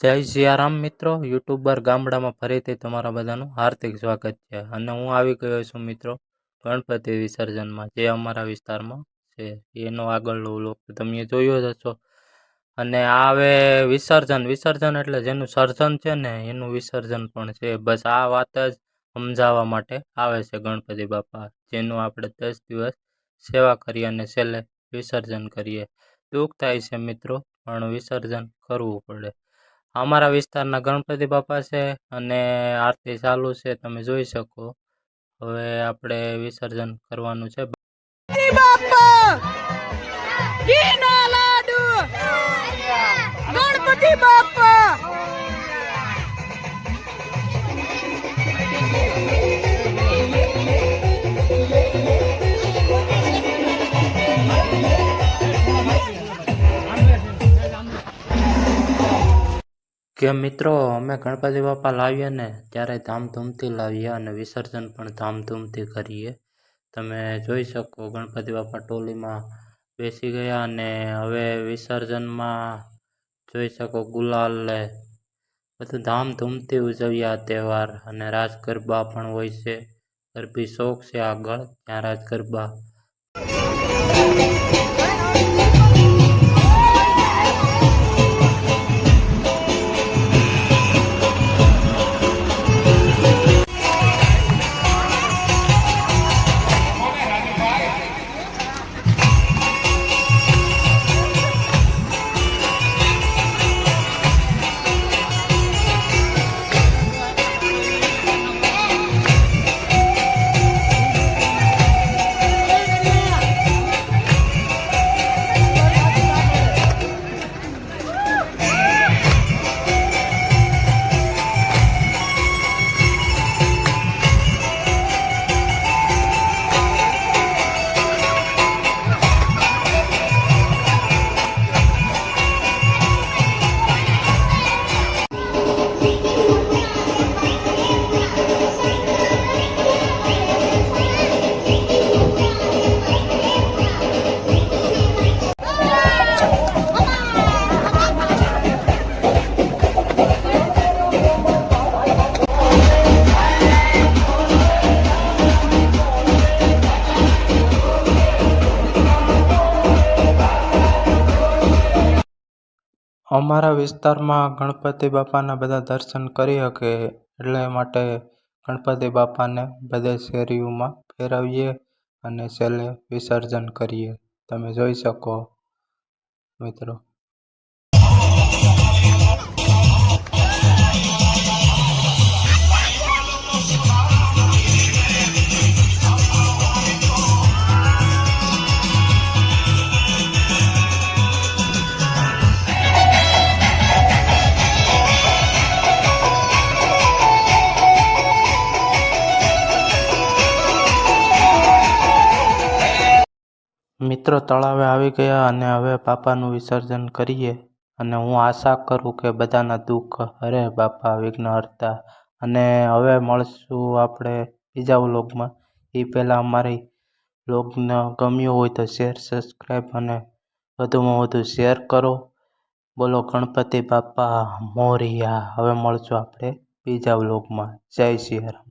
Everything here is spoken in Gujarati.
જય સિયારામ મિત્રો, યુટ્યુબર ગામડામાં ફરીથી તમારા બધાનું હાર્દિક સ્વાગત છે. અને હું આવી ગયો છું મિત્રો, ગણપતિ વિસર્જનમાં, જે અમારા વિસ્તારમાં છે. એનો આગળનો લોક તમે જોયો જ હશો. અને આવે વિસર્જન વિસર્જન એટલે જેનું સર્જન છે ને, એનું વિસર્જન પણ છે. બસ આ વાત જ સમજાવવા માટે આવે છે ગણપતિ બાપા, જેનું આપણે દસ દિવસ સેવા કરીએ અને છેલ્લે વિસર્જન કરીએ. દુઃખ થાય છે મિત્રો, પણ વિસર્જન કરવું પડે. અમારા વિસ્તારના ગણપતિ બાપા છે અને આરતી ચાલુ છે, તમે જોઈ શકો. હવે આપણે વિસર્જન કરવાનું છે. ગણપતિ બાપ્પા કે મિત્રો, અમે ગણપતિ બાપા લાવીએ ને, ત્યારે ધામધૂમથી લાવીએ અને વિસર્જન પણ ધામધૂમથી કરીએ. તમે જોઈ શકો, ગણપતિ બાપા ટોલીમાં બેસી ગયા અને હવે વિસર્જનમાં જોઈ શકો ગુલાલ બધું ધામધૂમથી ઉજવીએ આ તહેવાર. અને રાજ ગરબા પણ હોય છે. ગરબી શોખ છે આગળ, ત્યાં રાજ ગરબા અમારા વિસ્તારમાં ગણપતિ બાપાના બધા દર્શન કરી શકે એટલે માટે ગણપતિ બાપાને બધે શેરીઓમાં ફેરવીએ અને છેલ્લે વિસર્જન કરીએ. તમે જોઈ શકો મિત્રો. મિત્રો તળાવે આવી ગયા અને હવે બાપાનું વિસર્જન કરીએ અને હું આશા કરું કે બધાના દુઃખ હરે બાપા, વિઘ્નહર્તા. અને હવે મળશું આપણે બીજા વ્લોગમાં. એ પહેલાં અમારી વ્લોગને ગમ્યું હોય તો શેર, સબસ્ક્રાઈબ અને વધુમાં વધુ શેર કરો. બોલો ગણપતિ બાપા મોરિયા. હવે મળશું આપણે બીજા વ્લોગમાં. જય શ્રી રામ